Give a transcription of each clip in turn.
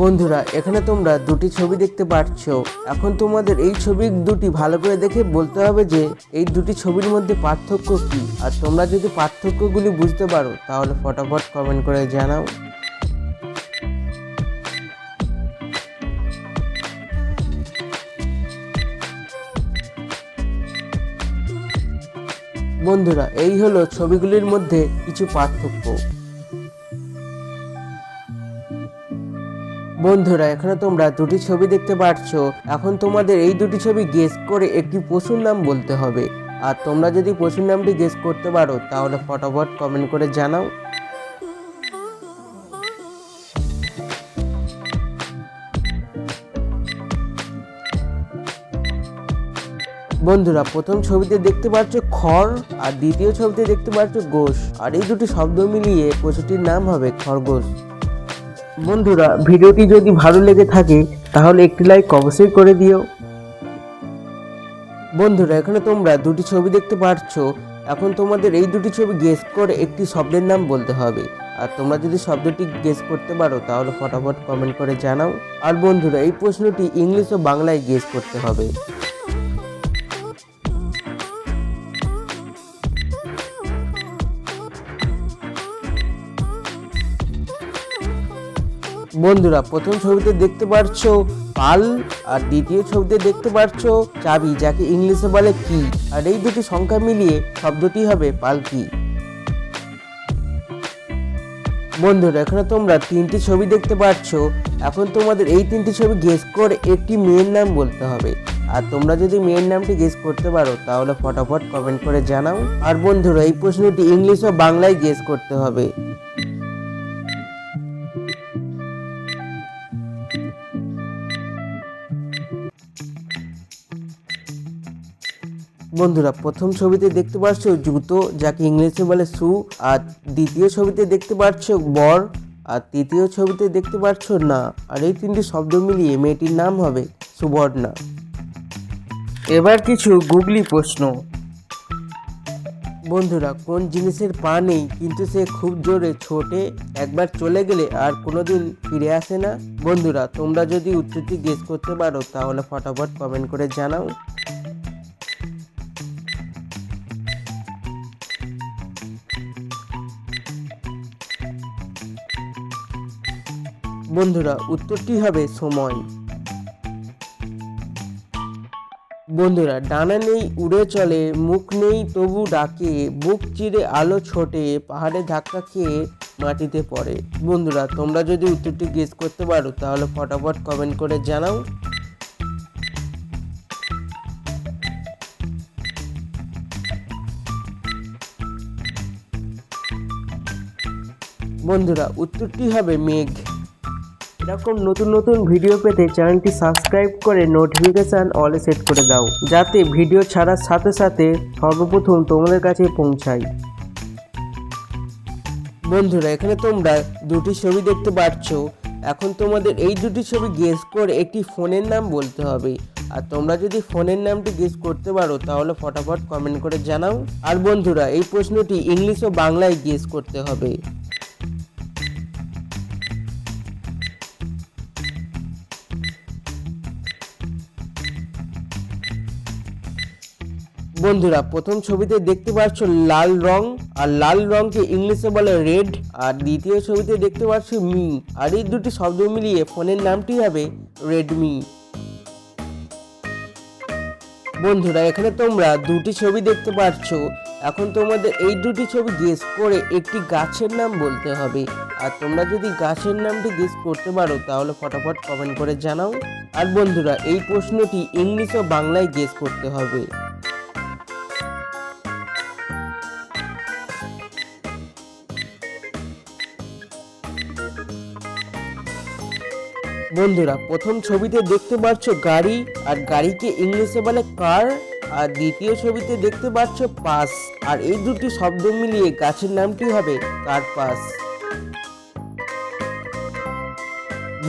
বন্ধুরা, এখানে তোমরা দুটি ছবি দেখতে পাচ্ছ এখন তোমাদের এই ছবি দুটি ভালো করে দেখে বলতে হবে যে, এই দুটি ছবির মধ্যে পার্থক্য কি? আর তোমরা যদি পার্থক্যগুলি বুঝতে পারো, তাহলে ফটাফট কমেন্ট করে জানাও। বন্ধুরা, এই হলো ছবিগুলির মধ্যে কিছু পার্থক্য। বন্ধুরা, এখানে তোমরা দুটি ছবি দেখতে পাচ্ছ এখন তোমাদের এই দুটি ছবি গেস করে একটি পশুর নাম বলতে হবে। আর তোমরা যদি পশুর নামটি গেস করতে পারো, তাহলে ফটাফট কমেন্ট করে জানাও। বন্ধুরা, প্রথম ছবিতে দেখতে পাচ্ছ খড়, আর দ্বিতীয় ছবিতে দেখতে পাচ্ছ গোশ। আর এই দুটি শব্দ মিলিয়ে পশুটির নাম হবে খরগোশ। বন্ধুরা, ভিডিওটি যদি ভালো লেগে থাকে, তাহলে একটি লাইক অবশ্যই করে দিও। বন্ধুরা, এখানে তোমরা দুটি ছবি দেখতে পাচ্ছ এখন তোমাদের এই দুটি ছবি গেস করে একটি শব্দের নাম বলতে হবে। আর তোমরা যদি শব্দটি গেস করতে পারো, তাহলে ফটাফট কমেন্ট করে জানাও। আর বন্ধুরা, এই প্রশ্নটি ইংলিশ ও বাংলায় গেস করতে হবে। বন্ধুরা, প্রথম ছবিতে দেখতে পাচ্ছ পাল, আর দ্বিতীয় ছবিতে দেখতে পাচ্ছ চাবি, যাকে ইংলিশে বলে কি। আর এই দুটি সংখ্যা মিলিয়ে শব্দটি হবে পালকি বন্ধুরা, এখানে তোমরা তিনটি ছবি দেখতে পাচ্ছ এখন তোমাদের এই তিনটি ছবি গেস করে একটি মেয়ের নাম বলতে হবে। আর তোমরা যদি মেয়ের নামটি গেস করতে পারো, তাহলে ফটাফট কমেন্ট করে জানাও। আর বন্ধুরা, এই প্রশ্নটি ইংলিশ ও বাংলায় গেস করতে হবে। বন্ধুরা, প্রথম ছবিতে দেখতে পাচ্ছ জুতো যাকে ইংলিশে বলে শু আর দ্বিতীয় ছবিতে দেখতে পাচ্ছ বর, আর তৃতীয় ছবিতে দেখতে পাচ্ছ না। আর এই তিনটি শব্দ মিলিয়ে মেয়েটির নাম হবে সুবর্ণা। এবার কিছু গুগলি প্রশ্ন। বন্ধুরা, কোন জিনিসের পা নেই, কিন্তু সে খুব জোরে ছোটে, একবার চলে গেলে আর কোনোদিন ফিরে আসে না? বন্ধুরা, তোমরা যদি উত্তরটি গেস করতে পারো, তাহলে ফটাফট কমেন্ট করে জানাও। বন্ধুরা উত্তরটি হবে? সময়। বন্ধুরা, ডানা নেই, উড়ে চলে, মুখ নেই, তবু ডাকে, বুক চিরে আলো ছোটে, পাহাড়ে ধাক্কা খেয়ে মাটিতে পড়ে। বন্ধুরা, তোমরা যদি উত্তরটি গেস করতে পারো, তাহলে ফটাফট কমেন্ট করে জানাও। বন্ধুরা, উত্তরটি হবে মেঘ। এরকম নতুন নতুন ভিডিও পেতে চ্যানেলটি সাবস্ক্রাইব করে নোটিফিকেশান অলে সেট করে দাও, যাতে ভিডিও ছাড়ার সাথে সাথে সর্বপ্রথম তোমাদের কাছে পৌঁছায়। বন্ধুরা, এখানে তোমরা দুটি ছবি দেখতে পাচ্ছ। এখন তোমাদের এই দুটি ছবি গেস করে একটি ফোনের নাম বলতে হবে। আর তোমরা যদি ফোনের নামটি গেস করতে পারো, তাহলে ফটাফট কমেন্ট করে জানাও। আর বন্ধুরা, এই প্রশ্নটি ইংলিশ ও বাংলায় গেস করতে হবে। বন্ধুরা, প্রথম ছবিতে দেখতে পাচ্ছ লাল রং, আর লাল রংকে ইংলিশে বলে রেড, আর দ্বিতীয় ছবিতে দেখতে পাচ্ছ মি, আর এই দুটি শব্দ মিলিয়ে ফোনের নামটি হবে রেডমি। বন্ধুরা, এখানে তোমরা দুটি ছবি দেখতে পাচ্ছ। এখন তোমাদের এই দুটি ছবি গেস করে একটি গাছের নাম বলতে হবে। আর তোমরা যদি গাছের নামটি গেস করতে পারো, তাহলে ফটাফট কমেন্ট করে জানাও। আর বন্ধুরা, এই প্রশ্নটি ইংলিশ ও বাংলায় গেস করতে হবে। বন্ধুরা, প্রথম ছবিতে দেখতে পাচ্ছ গাড়ি, আর গাড়িকে ইংলিশে বলে কার, আর দ্বিতীয় ছবিতে দেখতে পাচ্ছ পাস, আর এই দুটি শব্দ মিলিয়ে গাছের নামটি হবে কার পাস।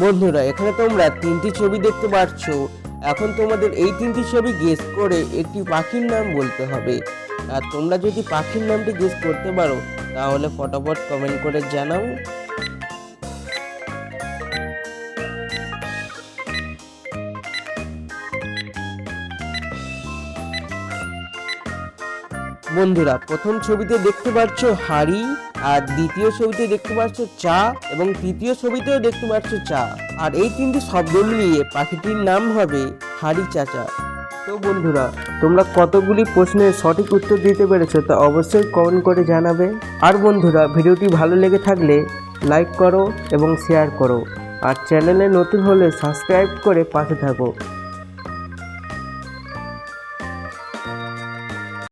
বন্ধুরা, এখানে তোমরা তিনটি ছবি দেখতে পাচ্ছ। এখন তোমাদের এই তিনটি ছবি গেস করে একটি পাখির নাম বলতে হবে। আর তোমরা যদি পাখির নামটি গেস করতে পারো, তাহলে ফটাফট কমেন্ট করে জানাও। বন্ধুরা, প্রথম ছবিতে দেখতে পাচ্ছ হাড়ি, আর দ্বিতীয় ছবিতে দেখতে পাচ্ছ চা, এবং তৃতীয় ছবিতেও দেখতে পাচ্ছ চা। আর এই তিনটি শব্দ মিলিয়ে পাখিটির নাম হবে হাড়ি চাচা। তো বন্ধুরা, তোমরা কতগুলি প্রশ্নের সঠিক উত্তর দিতে পেরেছ তা অবশ্যই কমেন্ট করে জানাবে। আর বন্ধুরা, ভিডিওটি ভালো লেগে থাকলে লাইক করো এবং শেয়ার করো। আর চ্যানেলে নতুন হলে সাবস্ক্রাইব করে পাশে থাকো।